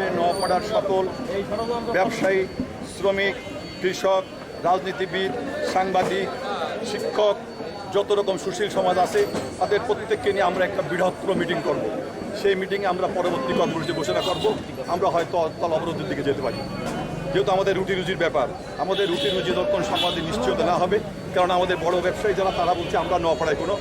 এলাকার সকল ব্যবসায়ী, শ্রমিক, কৃষক, রাজনীতিবিদ, সাংবাদিক, শিক্ষক, যত রকম সুশীল সমাজ আছে, তাদের প্রত্যেককে নিয়ে আমরা একটা বৃহত্তর মিটিং করব। সেই মিটিংয়ে আমরা পরবর্তী কর্মসূচি ঘোষণা করব। আমরা হয়তো অবরোধের দিকে যেতে পারি। যেহেতু আমাদের রুটি রুজির ব্যাপার, আমাদের রুটি রুজি যখন সমাজে নিশ্চয়তা না হবে, কারণ আমাদের বড় ব্যবসায়ী যারা, তারা বলছে আমরা নোয়াপাড়ায় কোনো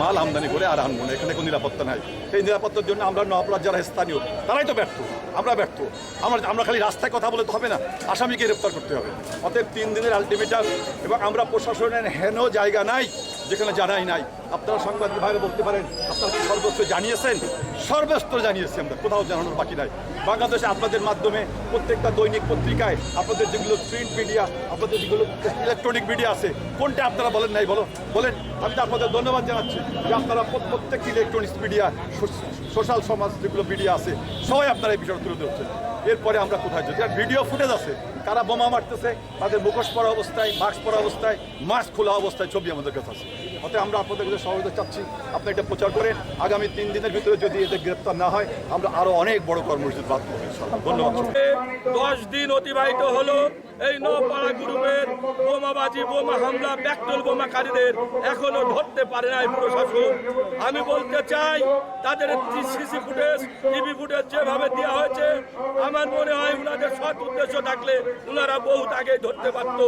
মাল আমদানি করে আর আনব না, এখানে কোনো নিরাপত্তা নাই। সেই নিরাপত্তার জন্য আমরা নোয়াপাড়ার যারা স্থানীয়, তারাই তো ব্যর্থ, আমরা ব্যর্থ। আমরা আমরা খালি রাস্তায় কথা বলে তো হবে না, আসামিকে গ্রেপ্তার করতে হবে। অতএব তিন দিনের আলটিমেটাম এবং আমরা প্রশাসনের হেন জায়গা নাই। যেখানে জানাই নাই, আপনারা সাংবাদিক ভাইরা বলতে পারেন, আপনারা কি সর্বস্ব জানিয়েছেন? সর্বস্ব জানিয়েছি আমরা, কোথাও জানানোর বাকি নাই। বাংলাদেশে আপনাদের মাধ্যমে প্রত্যেকটা দৈনিক পত্রিকায় আপনাদের যেগুলো প্রিন্ট মিডিয়া আপনাদের যেগুলো ইলেকট্রনিক মিডিয়া আছে, কোনটা আপনারা বলেন নাই বলো? বলেন, আমি তো আপনাদের ধন্যবাদ জানাচ্ছি যে আপনারা প্রত্যেকটি ইলেকট্রনিক্স মিডিয়া সোশ্যাল সমাজ যেগুলো মিডিয়া আছে, সবাই আপনারা এই বিষয়টা তুলে ধরছেন। এরপরে আমরা কোথায় যাচ্ছি? আর ভিডিও ফুটেজ আছে। তারা বোমা মারতেছে, তাদের মুখোশ পরা অবস্থায়, মাস্ক পরা অবস্থায়, মাস্ক খোলা অবস্থায় ছবি আমাদের কাছে আছে। অতএব আমরা আপনাদের কাছে সহযোগিতা চাচ্ছি। আপনি এটা প্রচার করেন। আগামী তিন দিনের ভিতরে যদি এদের গ্রেপ্তার না হয়, আমরা আরও অনেক বড় কর্মসূচি বাদ করব ধন্যবাদ। দশ দিন অতিবাহিত হলো। এই নপাড়া গ্রুপের বোমাবাজি, বোমা হামলা পেট্রোল বোমাকারীদের এখনও ধরতে পারে নাই প্রশাসন। আমি বলতে চাই, তাদের সিসি ফুটেজ, টিভি ফুটেজ যেভাবে দেওয়া হয়েছে, আমার মনে হয় উনাদের সৎ উদ্দেশ্য থাকলে উনারা বহুত আগে ধরতে পারত।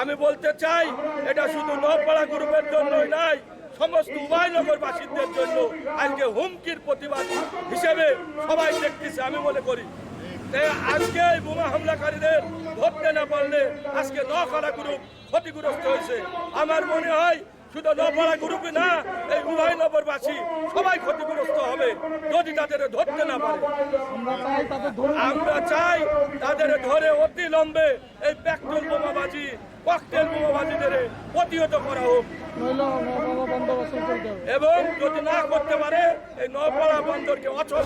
আমি বলতে চাই, এটা শুধু নপাড়া গ্রুপের জন্যই নাই, সমস্ত উভয়নগর বাসীদের জন্য আজকে হুমকির প্রতিবাদ হিসেবে সবাই দেখতেছে, আমি মনে করি। আজকে এই বোমা হামলাকারীদের ধরতে না পারলে আজকে নখানা গ্রুপ ক্ষতিগ্রস্ত হয়েছে। আমার মনে হয় শুধু নপাড়া গ্রুপে না এই উভয়নগরবাসী সবাই ক্ষতিগ্রস্ত হবে যদি তাদের ধরতে না পারে। আমরা চাই তাদের ধরে অতি লম্বে এই পেট্রোল বোমাবাজি ককটেল বোমাবাজিদের প্রতিহত করা হোক। এবং যদি না করতে পারে এই নপাড়া বন্দরকে অচল।